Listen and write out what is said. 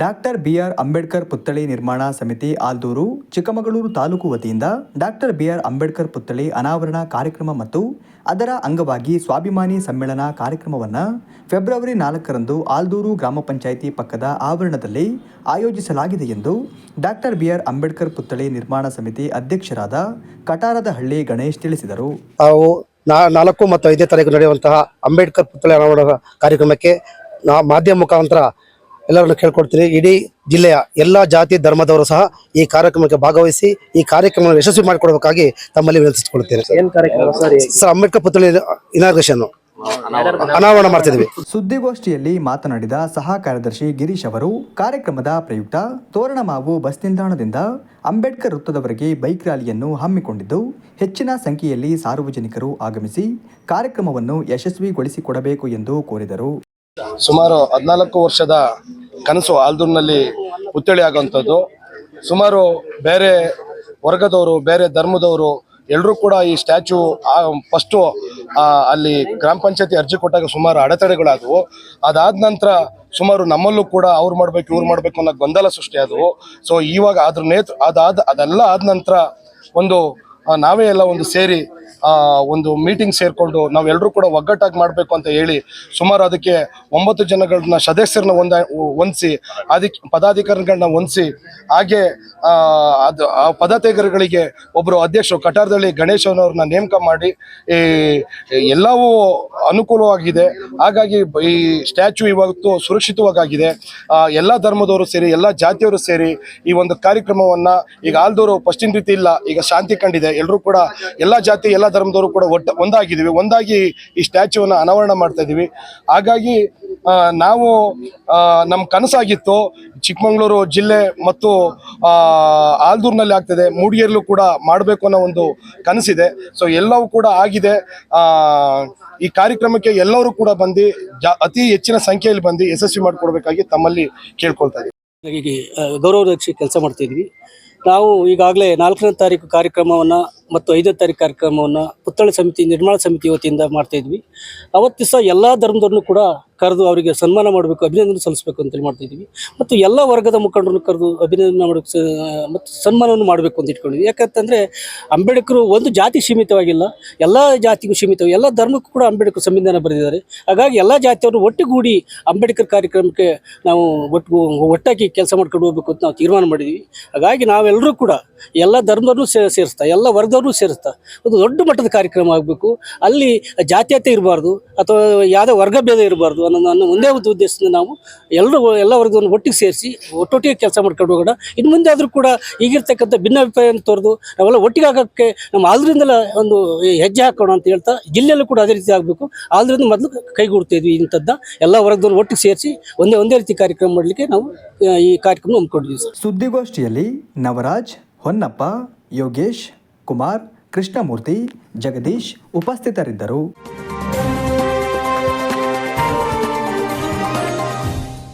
Doctor B R Ambedkar ಪುತ್ಥಳಿ ನಿರ್ಮಾಣ ಸಮಿತಿ ಆಲ್ದೂರು, ಚಿಕ್ಕಮಗಳೂರು ತಾಲೂಕು ವತಿಯಿಂದ ಡಾಕ್ಟರ್ ಬಿಆರ್ ಅಂಬೇಡ್ಕರ್ ಪುತ್ಥಳಿ ಅನಾವರಣ ಕಾರ್ಯಕ್ರಮ ಮತ್ತು ಅದರ ಅಂಗವಾಗಿ ಸ್ವಾಭಿಮಾನಿ ಸಮ್ಮೇಳನ ಕಾರ್ಯಕ್ರಮವನ್ನು ಫೆಬ್ರವರಿ ನಾಲ್ಕರಂದು ಆಲ್ದೂರು ಗ್ರಾಮ ಪಂಚಾಯಿತಿ ಪಕ್ಕದ ಆವರಣದಲ್ಲಿ ಆಯೋಜಿಸಲಾಗಿದೆ ಎಂದು ಡಾಕ್ಟರ್ ಬಿಆರ್ ಅಂಬೇಡ್ಕರ್ ಪುತ್ಥಳಿ ನಿರ್ಮಾಣ ಸಮಿತಿ ಅಧ್ಯಕ್ಷರಾದ ಕಟಾರದ ಹಳ್ಳಿ ಗಣೇಶ್ ತಿಳಿಸಿದರು. ನಾಲ್ಕು ಮತ್ತು ಐದನೇ ತಾರೀಕು ನಡೆಯುವಂತಹ ಅಂಬೇಡ್ಕರ್ ಪುತ್ಥಳಿ ಅನಾವರಣ ಕಾರ್ಯಕ್ರಮಕ್ಕೆ ಮಾಧ್ಯಮ ಮುಖಾಂತರ ಎಲ್ಲರನ್ನು ಕೇಳ್ಕೊಡ್ತೀನಿ ಇಡೀ ಜಿಲ್ಲೆಯ ಎಲ್ಲ ಜಾತಿ ಧರ್ಮದವರು ಸಹ ಈ ಕಾರ್ಯಕ್ರಮಕ್ಕೆ ಭಾಗವಹಿಸಿ ಈ ಕಾರ್ಯಕ್ರಮವನ್ನು ಯಶಸ್ವಿ ಮಾಡಿಕೊಡಬೇಕಾಗಿ ತಮ್ಮಲ್ಲಿ ವಿನಂತಿಸಿಕೊಳ್ಳುತ್ತೇನೆ ಸರ್. ಏನ್ ಕಾರ್ಯಕ್ರಮ ಸರ್ ಸರ್ ಅಂಬೇಡ್ಕರ್ ಪುತ್ಥಳಿ ಇನಾಗ್ರೇಷನ್ ಅನಾವರಣ ಮಾಡ್ತಿದ್ವಿ ಸುದ್ದಿಗೋಷ್ಠಿಯಲ್ಲಿ ಮಾತನಾಡಿದ ಸಹ ಕಾರ್ಯದರ್ಶಿ ಗಿರೀಶ್ ಅವರು ಕಾರ್ಯಕ್ರಮದ ಪ್ರಯುಕ್ತ ತೋರಣಮಾವು ಬಸ್ ನಿಲ್ದಾಣದಿಂದ ಅಂಬೇಡ್ಕರ್ ವೃತ್ತದವರೆಗೆ ಬೈಕ್ ರ್ಯಾಲಿಯನ್ನು ಹಮ್ಮಿಕೊಂಡಿದ್ದು ಹೆಚ್ಚಿನ ಸಂಖ್ಯೆಯಲ್ಲಿ ಸಾರ್ವಜನಿಕರು ಆಗಮಿಸಿ ಕಾರ್ಯಕ್ರಮವನ್ನು ಯಶಸ್ವಿಗೊಳಿಸಿಕೊಡಬೇಕು ಎಂದು ಕೋರಿದರು. ಸುಮಾರು ಹದಿನಾಲ್ಕು ವರ್ಷದ ಕನಸು ಆಲ್ದೂರಿನಲ್ಲಿ ಪುತ್ಥಳಿ ಆಗುವಂಥದ್ದು. ಸುಮಾರು ಬೇರೆ ವರ್ಗದವರು, ಬೇರೆ ಧರ್ಮದವರು ಎಲ್ಲರೂ ಕೂಡ ಈ ಸ್ಟ್ಯಾಚು ಫಸ್ಟು ಅಲ್ಲಿ ಗ್ರಾಮ ಪಂಚಾಯತಿ ಅರ್ಜಿ ಕೊಟ್ಟಾಗ ಸುಮಾರು ಅಡೆತಡೆಗಳಾದವು. ಅದಾದ ನಂತರ ಸುಮಾರು ನಮ್ಮಲ್ಲೂ ಕೂಡ ಅವ್ರು ಮಾಡಬೇಕು, ಇವ್ರು ಮಾಡಬೇಕು ಅನ್ನೋ ಗೊಂದಲ ಸೃಷ್ಟಿ ಆದವು ಸೊ ಇವಾಗ ಅದ್ರ ನೇತೃ, ಅದಾದ, ಅದೆಲ್ಲ ಆದ ನಂತರ ಒಂದು ನಾವೇ ಎಲ್ಲ ಒಂದು ಸೇರಿ ಒಂದು ಮೀಟಿಂಗ್ ಸೇರಿಕೊಂಡು ನಾವೆಲ್ಲರೂ ಕೂಡ ಒಗ್ಗಟ್ಟಾಗಿ ಮಾಡಬೇಕು ಅಂತ ಹೇಳಿ ಸುಮಾರು ಅದಕ್ಕೆ ಒಂಬತ್ತು ಜನಗಳನ್ನ ಸದಸ್ಯರನ್ನ ಒಂದ ಹೊಂದಿಸಿ ಅದಕ್ಕೆ ಪದಾಧಿಕಾರಿಗಳನ್ನ ಹೊಂದಿಸಿ ಹಾಗೆ ಅದು, ಆ ಪದಾಧಿಕಾರಿಗಳಿಗೆ ಒಬ್ಬರು ಅಧ್ಯಕ್ಷರು ಕಟಾರದಳ್ಳಿ ಗಣೇಶನವ್ರನ್ನ ನೇಮಕ ಮಾಡಿ, ಈ, ಎಲ್ಲವೂ ಅನುಕೂಲವಾಗಿದೆ. ಹಾಗಾಗಿ ಈ ಸ್ಟ್ಯಾಚು ಇವತ್ತು ಸುರಕ್ಷಿತವಾಗಿದೆ. ಎಲ್ಲ ಧರ್ಮದವರು ಸೇರಿ, ಎಲ್ಲ ಜಾತಿಯವರು ಸೇರಿ ಈ ಒಂದು ಕಾರ್ಯಕ್ರಮವನ್ನ ಈಗ ಆಲ್ದವರು ಫಸ್ಟಿನ ರೀತಿ ಇಲ್ಲ, ಈಗ ಶಾಂತಿ ಕಂಡಿದೆ. ಎಲ್ಲರೂ ಕೂಡ ಎಲ್ಲ ಜಾತಿ ಎಲ್ಲ ಧರ್ಮದವರು ಕೂಡ ಒಟ್ಟ ಒಂದಾಗಿದ್ದೀವಿ. ಒಂದಾಗಿ ಈ ಸ್ಟ್ಯಾಚ್ಯೂವನ್ನು ಅನಾವರಣ ಮಾಡ್ತಾ ಇದ್ದೀವಿ. ಹಾಗಾಗಿ ನಾವು ನಮ್ಮ ಕನಸಾಗಿತ್ತು. ಚಿಕ್ಕಮಗಳೂರು ಜಿಲ್ಲೆ ಮತ್ತು ಆಲ್ದೂರ್ನಲ್ಲಿ ಆಗ್ತದೆ. ಮೂಡಿಗೆರಲ್ಲೂ ಕೂಡ ಮಾಡಬೇಕು ಅನ್ನೋ ಒಂದು ಕನಸಿದೆ. ಸೊ ಎಲ್ಲವೂ ಕೂಡ ಆಗಿದೆ. ಈ ಕಾರ್ಯಕ್ರಮಕ್ಕೆ ಎಲ್ಲರೂ ಕೂಡ ಬಂದು ಅತಿ ಹೆಚ್ಚಿನ ಸಂಖ್ಯೆಯಲ್ಲಿ ಬಂದು ಯಶಸ್ವಿ ಮಾಡಿಕೊಡ್ಬೇಕಾಗಿ ತಮ್ಮಲ್ಲಿ ಕೇಳ್ಕೊಳ್ತಾ ಇದ್ದೀವಿ. ಗೌರವ ಕೆಲಸ ಮಾಡ್ತಿದ್ವಿ ನಾವು ಈಗಾಗಲೇ ನಾಲ್ಕನೇ ತಾರೀಕು ಕಾರ್ಯಕ್ರಮವನ್ನು ಮತ್ತು ಐದನೇ ತಾರೀಕು ಕಾರ್ಯಕ್ರಮವನ್ನು ಪುತ್ಥಳಿ ಸಮಿತಿ ನಿರ್ಮಾಣ ಸಮಿತಿ ವತಿಯಿಂದ ಮಾಡ್ತಾಯಿದ್ವಿ ಅವತ್ತು ದಿವಸ ಎಲ್ಲ ಧರ್ಮದವ್ರನ್ನು ಕೂಡ ಕರೆದು ಅವರಿಗೆ ಸನ್ಮಾನ ಮಾಡಬೇಕು, ಅಭಿನಂದನೆ ಸಲ್ಲಿಸಬೇಕು ಅಂತೇಳಿ ಮಾಡ್ತಾ ಇದ್ದೀವಿ. ಮತ್ತು ಎಲ್ಲ ವರ್ಗದ ಮುಖಂಡರನ್ನು ಕರೆದು ಅಭಿನಂದನೆ ಮಾಡಬೇಕು ಮತ್ತು ಸನ್ಮಾನವನ್ನು ಮಾಡಬೇಕು ಅಂತ ಇಟ್ಕೊಂಡಿದ್ವಿ ಯಾಕಂತಂದರೆ ಅಂಬೇಡ್ಕರ್ ಒಂದು ಜಾತಿ ಸೀಮಿತವಾಗಿಲ್ಲ, ಎಲ್ಲ ಜಾತಿಗೂ ಸೀಮಿತ ಎಲ್ಲ ಧರ್ಮಕ್ಕೂ ಕೂಡ ಅಂಬೇಡ್ಕರ್ ಸಂವಿಧಾನ ಬರೆದಿದ್ದಾರೆ. ಹಾಗಾಗಿ ಎಲ್ಲ ಜಾತಿಯವರು ಒಟ್ಟುಗೂಡಿ ಅಂಬೇಡ್ಕರ್ ಕಾರ್ಯಕ್ರಮಕ್ಕೆ ನಾವು ಒಟ್ಟು, ಒಟ್ಟಾಗಿ ಕೆಲಸ ಮಾಡ್ಕೊಂಡು ಹೋಗ್ಬೇಕು ಅಂತ ನಾವು ತೀರ್ಮಾನ ಮಾಡಿದ್ವಿ ಹಾಗಾಗಿ ನಾವೆಲ್ಲರೂ ಕೂಡ ಎಲ್ಲ ಧರ್ಮದವ್ರನ್ನೂ ಸೇರಿಸ್ತಾ, ಎಲ್ಲ ವರ್ಗದವ್ರನ್ನೂ ಸೇರಿಸ್ತಾ ಒಂದು ದೊಡ್ಡ ಮಟ್ಟದ ಕಾರ್ಯಕ್ರಮ ಆಗಬೇಕು. ಅಲ್ಲಿ ಜಾತ್ಯತೆ ಇರಬಾರ್ದು, ಅಥವಾ ಯಾವುದೇ ವರ್ಗ ಭೇದ ಇರಬಾರ್ದು ಅನ್ನೋ ಅನ್ನೋ ಒಂದೇ ಒಂದು ಉದ್ದೇಶದಿಂದ ನಾವು ಎಲ್ಲರೂ ಎಲ್ಲ ವರ್ಗವನ್ನು ಒಟ್ಟಿಗೆ ಸೇರಿಸಿ ಒಟ್ಟೊಟ್ಟಿಗೆ ಕೆಲಸ ಮಾಡ್ಕೊಂಡು ಹೋಗೋಣ. ಇನ್ನು ಮುಂದೆ ಆದರೂ ಕೂಡ ಈಗಿರ್ತಕ್ಕಂಥ ಭಿನ್ನಾಭಿಪ್ರಾಯವನ್ನು ತೊರೆದು ನಾವೆಲ್ಲ ಒಟ್ಟಿಗೆ ಆಗೋಕ್ಕೆ ನಮ್ಮ ಆದ್ರಿಂದಲೇ ಒಂದು ಹೆಜ್ಜೆ ಹಾಕೋಣ ಅಂತ ಹೇಳ್ತಾ ಜಿಲ್ಲೆಯಲ್ಲೂ ಕೂಡ ಅದೇ ರೀತಿ ಆಗಬೇಕು. ಆದ್ರಿಂದ ಮೊದಲು ಕೈಗೂಡ್ತಾ ಇದ್ವಿ ಇಂಥದ್ದು. ಎಲ್ಲ ವರ್ಗದವ್ರು ಒಟ್ಟಿಗೆ ಸೇರಿಸಿ ಒಂದೇ ಒಂದೇ ರೀತಿ ಕಾರ್ಯಕ್ರಮ ಮಾಡಲಿಕ್ಕೆ ನಾವು ಈ ಕಾರ್ಯಕ್ರಮ ಹಮ್ಮಿಕೊಂಡಿದ್ವಿ ಸರ್. ಸುದ್ದಿಗೋಷ್ಠಿಯಲ್ಲಿ ನವರಾಜ್, ಹೊನ್ನಪ್ಪ, ಯೋಗೇಶ್, ಕುಮಾರ್, ಕೃಷ್ಣಮೂರ್ತಿ, ಜಗದೀಶ್ ಉಪಸ್ಥಿತರಿದ್ದರು.